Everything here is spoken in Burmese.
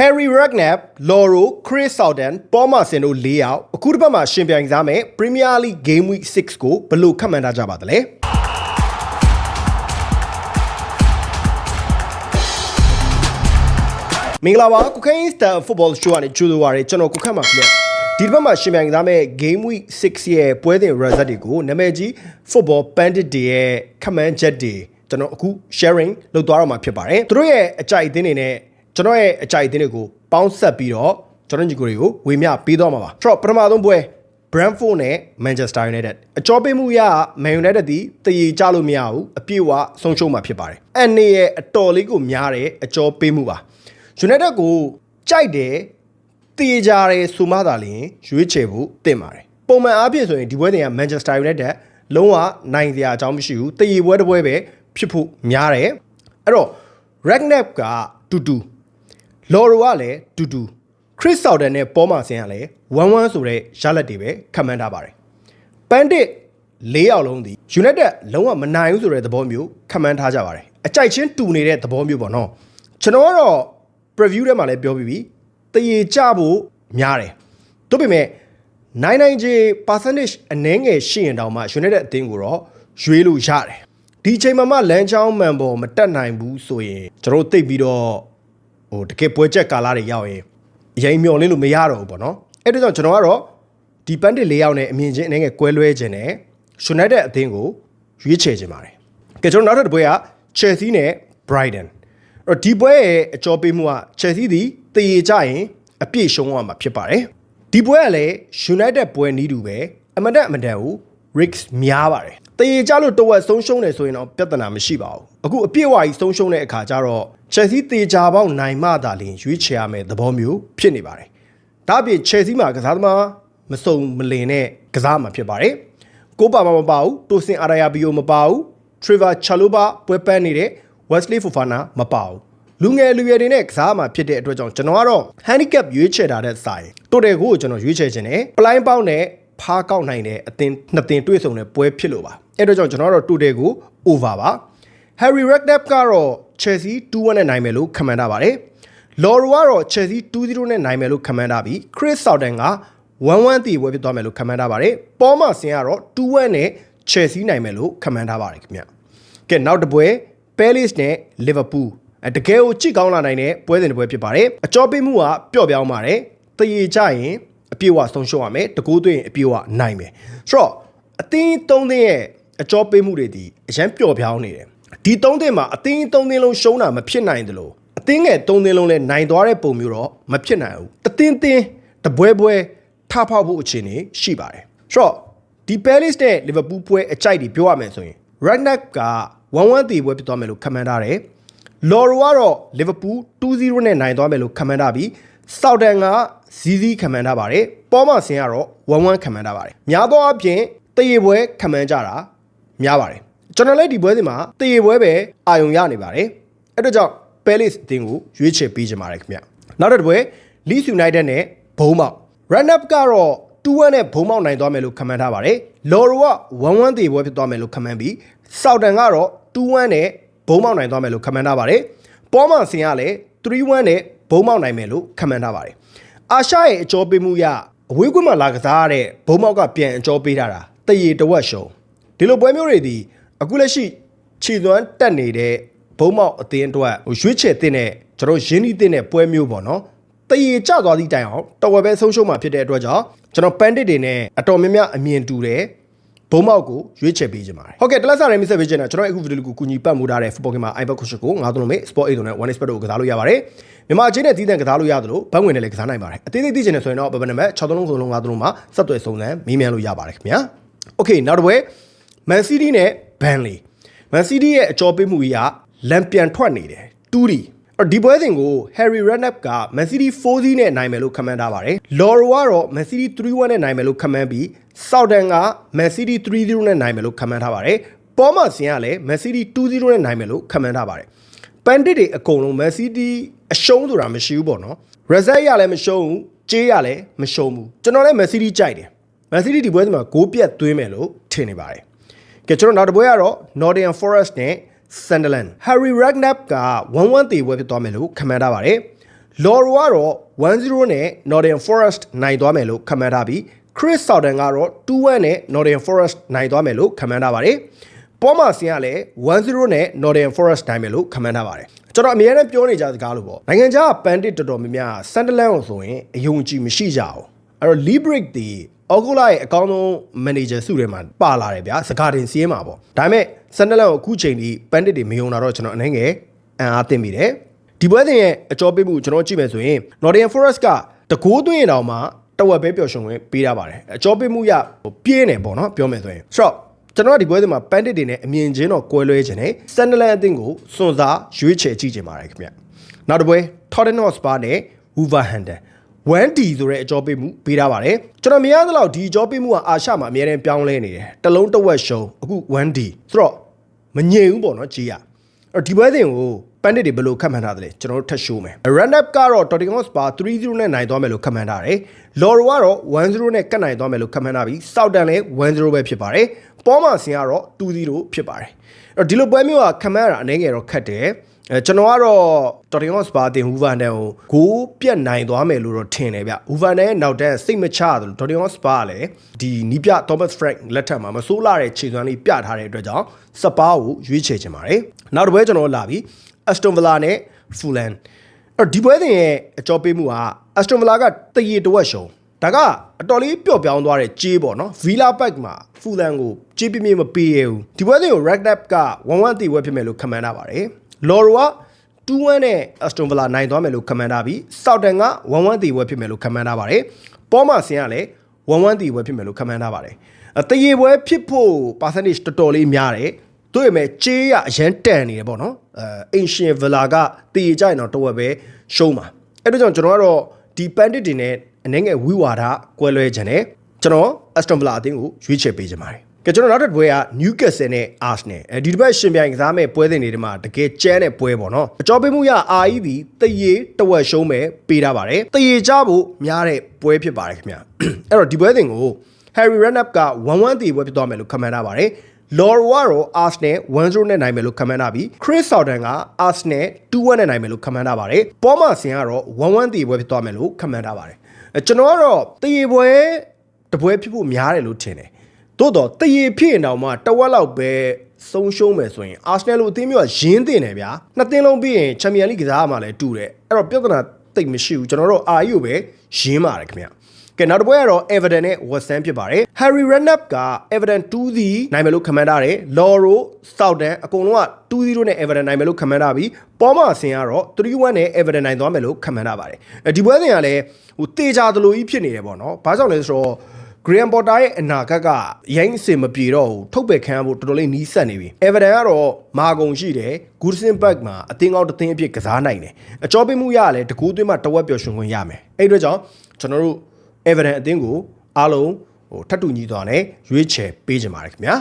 Harry Redknapp, Loro, Chris Southern, Paul Merson တို့၄ယောက်အခုတစ်ပတ်မှာရှင်ပြိုင်စားမယ် Premier League Game Week 6ကိုဘယ်လိုခန့်မှန်းထားကြပါသလဲမင်္ဂလာပါကုခိုင်းစတာ football show ကနေကြိုဆိုပါရစေကျွန်တော်ကုခန့်ပါခင်ဗျဒီတစ်ပတ်မှာရှင်ပြိုင်စားမဲ့ Game Week 6ရဲ့ပွဲစဉ် result တွေကိုနာမည်ကြီး Football Bandit တွေရဲ့ခန့်မှန်းချက်တွေကျွန်တော်အခု sharing လုပ်သွားတော့မှာဖြစ်ပါတယ်သူတို့ရဲ့အကြိုက်အသင်းတွေနဲ့ ကျွန်တော်ရဲ့အကြိုက်အသင်းတွေကိုပေါင်းဆက်ပြီးတော့ကျွန်တော်ညီကိုတွေကိုဝေမျှပေးသွားမှာပါဆိုတော့ပထမဆုံးပွဲ Brentford နဲ့ Manchester United အကြောပေးမှုရ Man United ဒီတည်ကြလို့မရဘူးအပြည့်အဝဆုံးရှုံးမှာဖြစ်ပါတယ်။အဲ့နေ့ရဲ့အတော်လေးကိုများတဲ့အကြောပေးမှုပါ။ United ကိုကြိုက်တယ်တည်ကြတယ်ဆိုမှသာလျှင်ရွေးချယ်ဖို့တင်ပါတယ်။ပုံမှန်အားဖြင့်ဆိုရင်ဒီပွဲတင်က Manchester United လုံးဝနိုင်စရာအကြောင်းမရှိဘူး။တည်ပွဲတစ်ပွဲပဲဖြစ်ဖို့များတယ်။အဲ့တော့ Ragnar ကတူတူ လော်ရိုကလည်းတူတူခရစ်ဆော်ဒန်နဲ့ပေါ်မာဆင်ကလည်း1-1ဆိုတဲ့ရလဒ်တွေပဲခံမှန်းထားပါတယ်ပန်တစ်၄ယောက်လုံးဒီ United လုံးဝမနိုင်ဘူးဆိုတဲ့သဘောမျိုးခံမှန်းထားကြပါတယ်အကြိုက်ချင်းတူနေတဲ့သဘောမျိုးပေါ့နော်ကျွန်တော်ကတော့ preview ထဲမှာလည်းပြောပြီးပြီတရေကြဖို့များတယ်တို့ပေမဲ့ 99J percentage အနည်းငယ်ရှိရင်တောင်မှ United အသင်းကိုတော့ရွေးလို့ရတယ်ဒီအချိန်မှာမှလမ်းချောင်းမှန်ပေါ်မတက်နိုင်ဘူးဆိုရင်ကျွန်တော်သိပ်ပြီးတော့ဟို တကယ်ပွဲချက်ကာလာတွေရောက်ရင်ရိမ်မျော်လင်းလို့မရတော့ဘူးပေါ့နော်အဲ့ဒါကြောင့်ကျွန်တော်ကတော့ဒီပန်းတစ်လေးယောက်နဲ့အမြင်ချင်းအနေငယ်ကွဲလွဲခြင်းနဲ့ United အသင်းကိုရွေးချယ်ခြင်းပါတယ်ကဲကျွန်တော်နောက်ထပ်တစ်ပွဲက Chelsea နဲ့ Brighton အဲ့တော့ဒီပွဲရဲ့အကြောပေးမှုက Chelsea ဒီတည်ရကြရင်အပြည့်ရှုံးသွားမှာဖြစ်ပါတယ်ဒီပွဲကလည်း United ပွဲနီးတူပဲအမတန်အမတန်ကို risks များပါတယ်တရေကြလို့တဝက်ဆုံးရှုံးတယ်ဆိုရင်တော့ပြဿနာမရှိပါဘူးအခုအပြည့်အဝကြီးဆုံးရှုံးတဲ့အခါကျတော့ Chelsea တေချာပေါက်နိုင်မှသာလျှင်ရွေးချယ်ရမယ်သဘောမျိုးဖြစ်နေပါတယ်ဒါ့အပြင် Chelsea မှာကစားသမားမစုံမလင်တဲ့ကစားမှာဖြစ်ပါတယ်ကိုပါမမပါဘူးတိုစင်အာရာဘီယိုမပါဘူး Trevor Chalobah ပွဲပန်းနေတဲ့ Wesley Fofana မပါဘူးလူငယ်လူရွယ်တွေနဲ့ကစားမှာဖြစ်တဲ့အတွက်ကြောင့်ကျွန်တော်ကတော့ handicap ရွေးချယ်တာတဲ့စာရင်တိုတယ်ကိုကျွန်တော်ရွေးချယ်ခြင်းနဲ့ပလိုင်းပေါက်နဲ့ ဖားကောက်နိုင်တဲ့အသင်းနှစ်သင်းတွေ့ဆုံတဲ့ပွဲဖြစ်လို့ပါအဲ့တော့ကြောင့်ကျွန်တော်တို့တိုတယ်ကို over ပါ Harry Redknapp ကတော့ Chelsea 2-1နဲ့နိုင်မယ်လို့ခန့်မှန်းထားပါတယ်။ Loro ကတော့ Chelsea 2-0နဲ့နိုင်မယ်လို့ခန့်မှန်းထားပြီး Chris Southern က1-1တည်ပွဲဖြစ်သွားမယ်လို့ခန့်မှန်းထားပါတယ်။ Paul Merson ကတော့2-1နဲ့ Chelsea နိုင်မယ်လို့ခန့်မှန်းထားပါတယ်ခင်ဗျ။ကဲနောက်တစ်ပွဲ Palace နဲ့ Liverpool အဲတကယ်ကိုကြည့်ကောင်းလာနိုင်တဲ့ပွဲစဉ်တစ်ပွဲဖြစ်ပါတယ်။အကြောပေးမှုကပျော့ပြောင်းပါတယ်။တရေကြရင် အပြည့်အဝဆုံးရှုံးရမယ်။တကူးသွင်းအပြည့်အဝနိုင်မယ်။ဆိုတော့အသင်းသုံးသင်းရဲ့အကြောပေးမှုတွေဒီအရန်ပျော့ပြောင်းနေတယ်။ဒီသုံးသင်းမှာအသင်းသုံးသင်းလုံးရှုံးတာမဖြစ်နိုင်သလိုအသင်းငယ်သုံးသင်းလုံးလည်းနိုင်သွားတဲ့ပုံမျိုးတော့မဖြစ်နိုင်ဘူး။တသင်းသင်းတပွဲပွဲထဖောက်ဖို့အခြေအနေရှိပါတယ်။ဆိုတော့ဒီ Palace နဲ့ Liverpool ပွဲအကြိုက်တွေပြောရမယ်ဆိုရင် Ragnar က1-1တည်ပွဲဖြစ်သွားမယ်လို့ခန့်မှန်းထားတယ်။ Loro ကတော့ Liverpool 2-0နဲ့နိုင်သွားမယ်လို့ခန့်မှန်းထားပြီး Southampton က ဇီးဇီးခန့်မှန်းထားပါတယ်။ပေါ်မဆင်ကတော့1-1ခန့်မှန်းထားပါတယ်။များသောအားဖြင့်တရေပွဲခန့်မှန်းကြတာများပါတယ်ကျွန်တော်လည်းဒီပွဲစဉ်မှာတရေပွဲပဲအာယုံရနေပါတယ်အဲ့တော့ကြောင့် Palace အသင်းကိုရွေးချယ်ပေးကြပါတယ်ခင်ဗျနောက်တစ်ပွဲ Leeds United နဲ့ဘုံမောက် Run Up ကတော့2-1နဲ့ဘုံမောက်နိုင်သွားမယ်လို့ခန့်မှန်းထားပါတယ်လော်ရိုက1-1တည်ပွဲဖြစ်သွားမယ်လို့ခန့်မှန်းပြီး Southampton ကတော့2-1နဲ့ဘုံမောက်နိုင်သွားမယ်လို့ခန့်မှန်းထားပါတယ်ပေါ်မန်စင်ကလည်း3-1နဲ့ဘုံမောက်နိုင်မယ်လို့ခန့်မှန်းထားပါတယ် အာရှရဲ့အကျော်ပေးမှုရအဝေးကွင်းမှာလာကစားရတဲ့ဘုံမောက်ကပြန်အကျော်ပေးထားတာတရေတဝက်ရှုံဒီလိုပွဲမျိုးတွေဒီအခုလက်ရှိခြေသွမ်းတက်နေတဲ့ဘုံမောက်အသင်းအတွက်ဟိုရွေးချယ်တဲ့နဲ့ကျွန်တော်ရင်းနှီးတဲ့ပွဲမျိုးပေါ့နော်တရေကျသွားသည့်တိုင်အောင်တော်ဝယ်ပဲဆုံးရှုံးမှာဖြစ်တဲ့အတွက်ကြောင့်ကျွန်တော်ပန်တစ်တွေနဲ့အတော်များများအမြင်တူတယ် ဘုံမောက်ကိုရွေးချယ်ပေးကြပါတယ်ဟုတ်ကဲ့တလက်စာရဲမဆက်ပေးချင်တာကျွန်တော်အခုဗီဒီယိုကိုကူညီပတ်မှုထားတဲ့ football game မှာ iBet coach ကိုငါးသုံးလုံးမဲ့ sport 8နဲ့ one expert ကိုကစားလို့ရပါတယ်မြန်မာအချင်းနဲ့တည်တံ့ကစားလို့ရတယ်လို့ဘတ်ဝင်နဲ့လည်းကစားနိုင်ပါတယ်အသေးသေးသိချင်တယ်ဆိုရင်တော့ဘယ်နံပါတ်6သုံးလုံးသုံးလုံး5သုံးလုံးမှာဆက်သွယ်စုံစမ်းမေးမြန်းလို့ရပါတယ်ခင်ဗျာโอเคနောက်တစ်ပွဲ Man City နဲ့ Burnley Man City ရဲ့အကြောပေးမှုကြီးကလန်ပြန်ထွက်နေတယ်တူးဒီအဲ့ ဒီပွဲစဉ်ကို Harry Redknapp က Man City 4-0နဲ့နိုင်မယ်လို့ခန့်မှန်းထားပါတယ်။ Loro ကတော့ Man City 3-1နဲ့နိုင်မယ်လို့ခန့်မှန်းပြီး Southampton က Man City 3-0နဲ့နိုင်မယ်လို့ခန့်မှန်းထားပါတယ်။ပေါ်မဆင်ကလည်း Man City 2-0နဲ့နိုင်မယ်လို့ခန့်မှန်းထားပါတယ်။ပန်တစ်တွေအကုန်လုံး Man City အရှုံးဆိုတာမရှိဘူးပေါ့နော်။ result ရလည်းမရှုံးဘူး။ကြေးရလည်းမရှုံးဘူး။ကျွန်တော်လည်း Man City ကြိုက်တယ်။ Man City ဒီပွဲစဉ်မှာဂိုးပြတ်သွင်းမယ်လို့ထင်နေပါတယ်။ကဲကျွန်တော်နောက်တစ်ပွဲကတော့ Nottingham Forest နဲ့ Sunderland Harry Redknapp က1-1တည်ပွဲဖြစ်သွားမယ်လို့ခန့်မှန်းထားပါတယ် Loro ကတော့1-0နဲ့ Nottingham Forest နိုင်သွားမယ်လို့ခန့်မှန်းထားပြီး Chris Southern ကတော့2-1နဲ့ Nottingham Forest နိုင်သွားမယ်လို့ခန့်မှန်းထားပါတယ်။ပေါ်မာစင်ကလည်း1-0နဲ့ Nottingham Forest နိုင်မယ်လို့ခန့်မှန်းထားပါတယ်။ကျွန်တော်အများနဲ့ပြောနေကြစကားလို့ပေါ့။နိုင်ငံခြားပန်တစ်တော်တော်များများ Sunderland ကိုဆိုရင်အယုံကြည်မရှိကြအောင်။အဲ့တော့ Lee Brick ဒီ အော်ဂိုလာရဲ့အကောင်းဆုံး manager စုထဲမှာပါလာတယ်ဗျာစကားတင်စီးရဲမှာပေါ့ဒါပေမဲ့ Sunderland ကိုအခုချိန်ဒီပန်တစ်တွေမယုံတာတော့ကျွန်တော်အနေငယ်အံ့အားသင့်မိတယ်ဒီပွဲစဉ်ရဲ့အကျော်ပေးမှုကျွန်တော်ကြည့်မယ်ဆိုရင် Nottingham Forest ကတကိုးသွင်းရင်တောင်မှတဝက်ပဲပျော်ရွှင်ဝင်ပေးထားပါတယ်အကျော်ပေးမှုရပြင်းနေပေါ့နော်ပြောမယ်ဆိုရင်ဆိုတော့ကျွန်တော်ကဒီပွဲစဉ်မှာပန်တစ်တွေနဲ့အမြင်ချင်းတော့ကွဲလွဲခြင်းနဲ့ Sunderland အသင်းကိုစွန့်စားရွေးချယ်ကြည့်ခြင်းပါတယ်ခင်ဗျနောက်တစ်ပွဲ Tottenham Hotspur နဲ့ Wolverhampton 1D ဆိုတဲ့အကြောပေးမှုပေးထားပါတယ်ကျွန်တော်မြင်ရသလောက်ဒီအကြောပေးမှုကအာရှမှာအများနဲ့ပြောင်းလဲနေတယ်တလုံးတစ်ဝက်ရှုံးအခု 1D ဆိုတော့မငြိမ်ဘူးပေါ့နော်ကြီးရအဲ့ဒီပွဲစဉ်ကိုပန်ဒစ်တွေဘယ်လိုခန့်မှန်းထားသလဲကျွန်တော်တို့ထပ်ရှိုးမယ် run up ကတော့ Tottenham Hotspur 3-0နဲ့နိုင်သွားမယ်လို့ခန့်မှန်းထားတယ် Loro ကတော့1-0နဲ့ကတ်နိုင်သွားမယ်လို့ခန့်မှန်းထားပြီး Southampton လည်း1-0ပဲဖြစ်ပါတယ်ပေါ်မာစင်ကတော့2-0ဖြစ်ပါတယ်အဲ့တော့ဒီလိုပွဲမျိုးကခန့်မှန်းရတာအနေငယ်တော့ခက်တယ် အဲကျွန်တော်ကတော့ Tottenham Hotspur တင် Wolverhampton ကိုဂိုးပြတ်နိုင်သွားမယ်လို့တော့ထင်တယ်ဗျ Wolverhampton ရဲ့နောက်တန်းစိတ်မချတယ်လို့ Tottenham Hotspur ကလည်းဒီနီးပြ Thomas Frank လက်ထက်မှာမဆိုးလာတဲ့ခြေစွမ်းလေးပြထားတဲ့အတွက်ကြောင့်စပါးကိုရွေးချယ်ချင်ပါတယ်နောက်တစ်ပွဲကျွန်တော်လာပြီး Aston Villa နဲ့ Fulham အဲ့ဒီပွဲစဉ်ရဲ့အကြောပေးမှုက Aston Villa ကတရေတဝက်ရှုံးဒါကအတော်လေးပျော့ပြောင်းသွားတဲ့ကြေးပေါ့နော် Villa Park မှာ Fulham ကိုကြေးပြင်းပြင်းမပေးရဘူးဒီပွဲစဉ်ကို Ragnar က1-1တီပွဲဖြစ်မယ်လို့ခန့်မှန်းထားပါတယ် Loro က2-1နဲ့ Aston Villa နိုင်သွားမယ်လို့ခန့်မှန်းထားပြီး Southampton က1-1တီပွဲဖြစ်မယ်လို့ခန့်မှန်းထားပါတယ်ပေါ်မှာဆင်ကလည်း1-1တီပွဲဖြစ်မယ်လို့ခန့်မှန်းထားပါတယ်အတရေပွဲဖြစ်ဖို့ percentage တော်တော်လေးများတယ်တို့ရမယ်ကြေးရအရန်တန်နေတယ်ပေါ့နော်အဲ Ancient Villa ကတည်ကြရင်တော့တဝက်ပဲရှုံးမှာအဲ့ဒါကြောင့်ကျွန်တော်ကတော့ဒီ Bandit တွေနဲ့အနေငယ်ဝီဝါဒကွဲလွဲခြင်းနဲ့ကျွန်တော် Aston Villa အသင်းကိုရွေးချယ်ပေးခြင်းပါတယ် ကဲကျွန်တော်နောက်တစ်ပွဲက Newcastle နဲ့ Arsenal အဲဒီတစ်ပတ်ရှင်ပြိုင်ကစားမဲ့ပွဲစဉ်တွေဒီမှာတကယ်ကျန်းတဲ့ပွဲပေါ့နော်အကြောပေးမှုရ REB တရေတဝက်ရှုံးမဲ့ပေးထားပါတယ်တရေကြဖို့များတဲ့ပွဲဖြစ်ပါတယ်ခင်ဗျအဲ့တော့ဒီပွဲစဉ်ကို Harry Redknapp က1-1တီပွဲဖြစ်သွားမယ်လို့ခန့်မှန်းထားပါတယ် Loro ကတော့ Arsenal 1-0နဲ့နိုင်မယ်လို့ခန့်မှန်းထားပြီး Chris Southern က Arsenal 2-1နဲ့နိုင်မယ်လို့ခန့်မှန်းထားပါတယ်ပေါ်မာစင်ကတော့1-1တီပွဲဖြစ်သွားမယ်လို့ခန့်မှန်းထားပါတယ်အဲကျွန်တော်ကတော့တရေပွဲတပွဲဖြစ်ဖို့များတယ်လို့ထင်တယ် သို့တော့တရေဖြစ်ရင်တော့မှတဝက်လောက်ပဲဆုံးရှုံးမယ်ဆိုရင်အာဆနယ်လိုအသင်းမျိုးကရင်းတင်တယ်ဗျာနှစ်သင်းလုံးပြီးရင်ချန်ပီယံလိကစားရမှာလည်းတူတယ်အဲ့တော့ပြဿနာတိတ်မရှိဘူးကျွန်တော်တို့အာယူပဲရင်းပါတယ်ခင်ဗျာကဲနောက်တစ်ပွဲကတော့ Everton နဲ့ West Ham ဖြစ်ပါတယ် Harry Redknapp က Everton 2-0နိုင်မယ်လို့ခန့်မှန်းထားတယ် Loro Southampton အကုန်လုံးက2-0နဲ့ Everton နိုင်မယ်လို့ခန့်မှန်းထားပြီးပေါ်မအဆင်ကတော့3-1နဲ့ Everton နိုင်သွားမယ်လို့ခန့်မှန်းထားပါတယ်အဲဒီပွဲစဉ်ကလည်းဟိုတေချာသလိုကြီးဖြစ်နေတယ်ပေါ့နော်ဘာကြောင့်လဲဆိုတော့ Graham Potter ရဲ့အနာဂတ်ကရိုင်းအစင်မပြေတော့ဘူးထုတ်ပယ်ခံရဖို့တော်တော်လေးနီးစပ်နေပြီ Everton ကတော့မာကုံရှိတယ် Goodison Park မှာအသင်းကောင်းတစ်သင်းအဖြစ်ကစားနိုင်တယ်အကြောပေးမှုရလဲတကူးသွင်းမှာတဝက်ပျော်ရွှင်ခွင့်ရမယ်အဲ့အတွက်ကြောင့်ကျွန်တော်တို့ Everton အသင်းကိုအားလုံးဟိုထပ်တူညီသွားနဲ့ရွေးချယ်ပေးကြပါရခင်ဗျာ